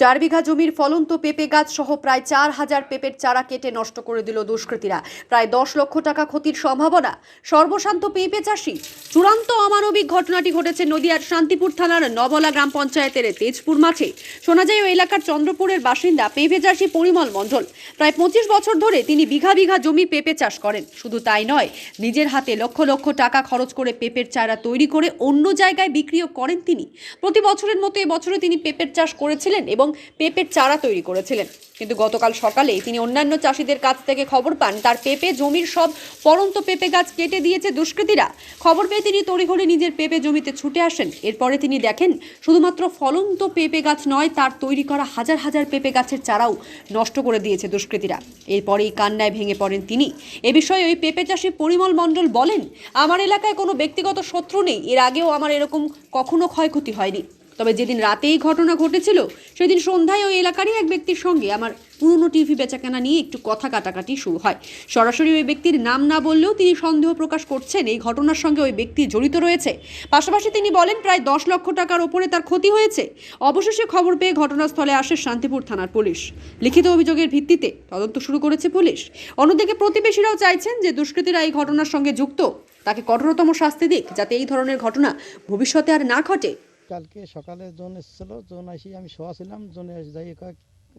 চার বিঘা জমির ফলন্ত পেঁপে গাছ সহ প্রায় চার হাজার পেঁপের চারা কেটে নষ্ট করে দিল দুষ্কৃতীরা। প্রায় দশ লক্ষ টাকা ক্ষতির সম্ভাবনা। সর্বশান্ত পেঁপে চাষি। চূড়ান্ত অমানবিক ঘটনাটি ঘটেছে নদিয়ার শান্তিপুর থানার নবলা গ্রাম পঞ্চায়েতের তেজপুর মাঠে। শোনা যায়, ওই এলাকার চন্দ্রপুরের বাসিন্দা পেঁপে চাষি পরিমল মণ্ডল। প্রায় পঁচিশ বছর ধরে তিনি বিঘা বিঘা জমি পেঁপে চাষ করেন। শুধু তাই নয়, নিজের হাতে লক্ষ লক্ষ টাকা খরচ করে পেঁপের চারা তৈরি করে অন্য জায়গায় বিক্রিও করেন তিনি। প্রতি বছরের মতো এবছরে তিনি পেঁপের চাষ করেছিলেন এবং পেঁপের চারা তৈরি করেছিলেন। কিন্তু গতকাল সকালে তিনি অন্যান্য চাষিদের কাছ থেকে খবর পান, তার পেঁপে জমির সব পরন্ত পেঁপে গাছ কেটে দিয়েছে দুষ্কৃতীরা। খবর পেয়ে তিনি তড়িঘড়ি নিজের পেঁপে জমিতে ছুটে আসেন। এরপরে তিনি দেখেন, শুধুমাত্র ফলন্ত পেঁপে গাছ নয়, তার তৈরি করা হাজার হাজার পেঁপে গাছের চারাও নষ্ট করে দিয়েছে দুষ্কৃতীরা। এরপরেই কান্নায় ভেঙে পড়েন তিনি। এ বিষয়ে ওই পেঁপে চাষি পরিমল মণ্ডল বলেন, আমার এলাকায় কোনো ব্যক্তিগত শত্রু নেই। এর আগেও আমার এরকম কখনো ক্ষয়ক্ষতি হয়নি। তবে যেদিন রাতে এই ঘটনা ঘটেছিল, সেদিন সন্ধ্যায় ওই এলাকারই এক ব্যক্তির সঙ্গে আমার পুরনো টিভি বেচাকেনা নিয়ে একটু কথা কাটাকাটি শুরু হয়। সরাসরি ওই ব্যক্তির নাম না বললেও তিনি সন্দেহ প্রকাশ করছেন। এই ঘটনার সঙ্গে ওই ব্যক্তি জড়িত রয়েছে। পাশাপাশি তিনি বলেন, প্রায় দশ লক্ষ টাকার ওপরে তার ক্ষতি হয়েছে। অবশেষে খবর পেয়ে ঘটনাস্থলে আসে শান্তিপুর থানার পুলিশ। লিখিত অভিযোগের ভিত্তিতে তদন্ত শুরু করেছে পুলিশ। অন্যদিকে প্রতিবেশীরাও চাইছেন যে দুষ্কৃতীরা এই ঘটনার সঙ্গে যুক্ত। তাকে কঠোরতম শাস্তি দিক, যাতে এই ধরনের ঘটনা ভবিষ্যতে আর না ঘটে। কালকে সকালে জোন এসেছিল জোন আসি আমি শোয়া ছিলাম জোনে যাই কয়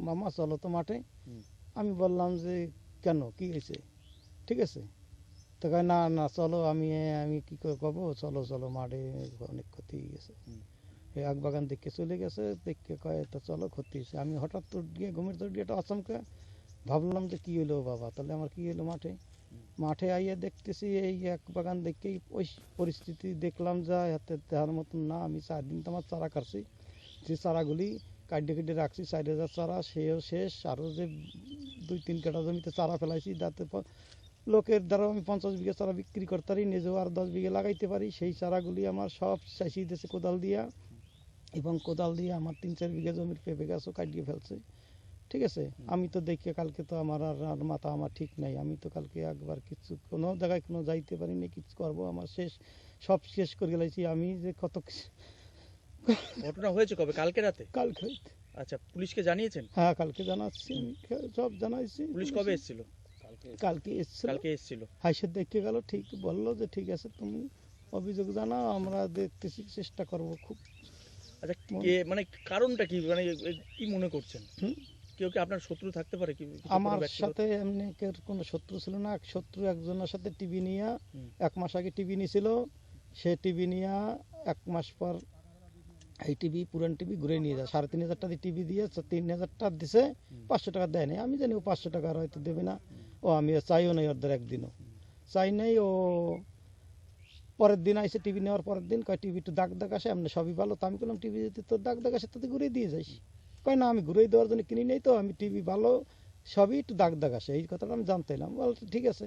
মামা চলো তো মাঠে। আমি বললাম যে কেন? কি হয়েছে? ঠিক আছে। তো কয় না না চলো আমি আমি কি করে কব চলো চলো মাঠে অনেক ক্ষতি হয়ে গেছে। এই আগ বাগান দেখে চলে গেছে দেখে কয় তো চলো ক্ষতি হয়েছে। আমি হঠাৎ তো গিয়ে ঘুমের তো গিয়ে একটা আচমকা ভাবলাম যে কি হলো বাবা? তাহলে আমার কি হলো মাঠে? মাঠে আইয়ে দেখতেছি, এই এক বাগান দেখেই ওই পরিস্থিতি দেখলাম যা, হাতে দেওয়ার মতন না, আমি চার দিন তো আমার চারা কাটছি। যে চারাগুলি কাটে কেটে রাখছি, চার হাজার চারা, সেও শেষ, আরও যে দুই তিন কাটা জমিতে চারা ফেলাইছি, যাতে লোকের দ্বারা আমি পঞ্চাশ বিঘা চারা বিক্রি করতে পারি, নিজেও আর দশ বিঘা লাগাইতে পারি। সেই চারাগুলি আমার সব চাষি দেশে কোদাল দিয়া, এবং কোদাল দিয়ে আমার তিন চার বিঘা জমির পেঁপে গাছও কাটিয়ে ফেলছে। ঠিক আছে? আমি তো দেখি কালকে তো আমার আর আর মাথা আমার ঠিক নাই। আমি তো কালকে একবার কিছু কোনো জায়গায় কোনো যাইতে পারিনি কিছু করব আমার শেষ সব শেষ করে গেলাইছি। আমি যে কত ঘটনা হয়েছে কবে? কালকে রাতে? কালকে আচ্ছা পুলিশকে জানিয়েছেন? হ্যাঁ কালকে জানাচ্ছি আমি সব জানাইছি। পুলিশ কবে এসেছিল? কালকে এসেছিল। কালকে এসেছিল। হাইসে দেখে গেল ঠিক বলল যে ঠিক আছে তুমি অভিযোগ জানাও আমরা দেখতেছি চেষ্টা করব খুব। আচ্ছা কে মানে কারণটা কি? মানে কি মনে করছেন? হুম? কেউ কি আপনার শত্রু থাকতে পারে কি আমার সাথে এমনি কেউ কোনো শত্রু ছিল না। এক শত্রু একজনের সাথে টিভি নিয়ে এক মাস আগে টিভি নিয়েছিল সে টিভি নিয়ে এক মাস পর এই টিভি পুরান টিভি ঘুরে নিয়ে যায়। সাড়ে তিন হাজার টাকা টিভি দিয়ে তিন হাজার টাকা দিছে পাঁচশো টাকা দেয় নাই আমি জানি ও পাঁচশো টাকা আর হয়তো দেবে না। ও আমি চাইও নাই ওদের একদিনও। চাই নাই ও পরের দিন আইসে টিভি নেওয়ার পরের দিন কয় টিভি একটু দাগ দাগ আসে এমনি সবই ভালো। তো আমি বললাম টিভি যদি তোর দাগ দাগ আসে তাতে ঘুরে দিয়ে যাইস কয় না আমি ঘুরে দেওয়ার জন্য কিনি নেই তো আমি টিভি ভালো সবই একটু দাগ দাগ আসে। এই কথাটা আমি জানতে এলাম বল ঠিক আছে।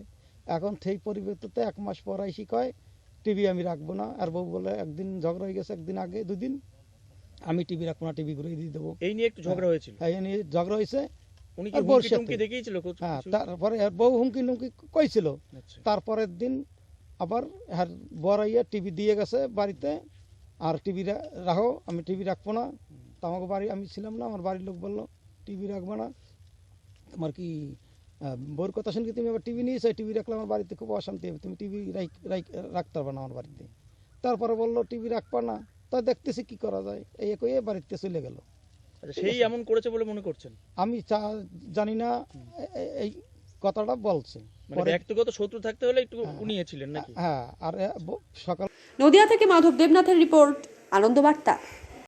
এখন সেই পরিবর্তিতে এক মাস পর আইসি কয় টিভি আমি রাখব না। আর বউ বলে একদিন ঝগড়া হয়ে গেছে একদিন আগে দুদিন আমি টিভি রাখব না টিভি ঘুরে দিয়ে দেবো। এই নিয়ে একটু ঝগড়া হয়েছিল? এই নিয়ে ঝগড়া হয়েছে? হ্যাঁ তারপরে বউ হুমকি লুমকি কইছিল। আচ্ছা। তারপরের দিন আবার হ্যার বর টিভি দিয়ে গেছে বাড়িতে আর টিভি রাখো আমি টিভি রাখব না। তো আমাকে বাড়ি আমি ছিলাম না আমার বাড়ির লোক বলল টিভি রাখব না। তোমার কি বউর কথা শুনে তুমি আবার টিভি নিয়েছো? টিভি রাখলে আমার বাড়িতে খুব অশান্তি হবে। তুমি টিভি রাখতে পারবে না আমার বাড়িতে। তারপরে বলল টিভি রাখবা না। তা দেখতেছি কি করা যায়। এই কয়ে বাড়িতে চলে গেল। আচ্ছা সেই এমন করেছে বলে মনে করছেন? আমি জানি না এই কথাটা বলছে। মানে ব্যক্তিগত শত্রু থাকতে হলে একটু উনিয়ে ছিলেন নাকি? হ্যাঁ আর সকাল নদিয়া থেকে মাধব দেবনাথের রিপোর্ট আনন্দবার্তা।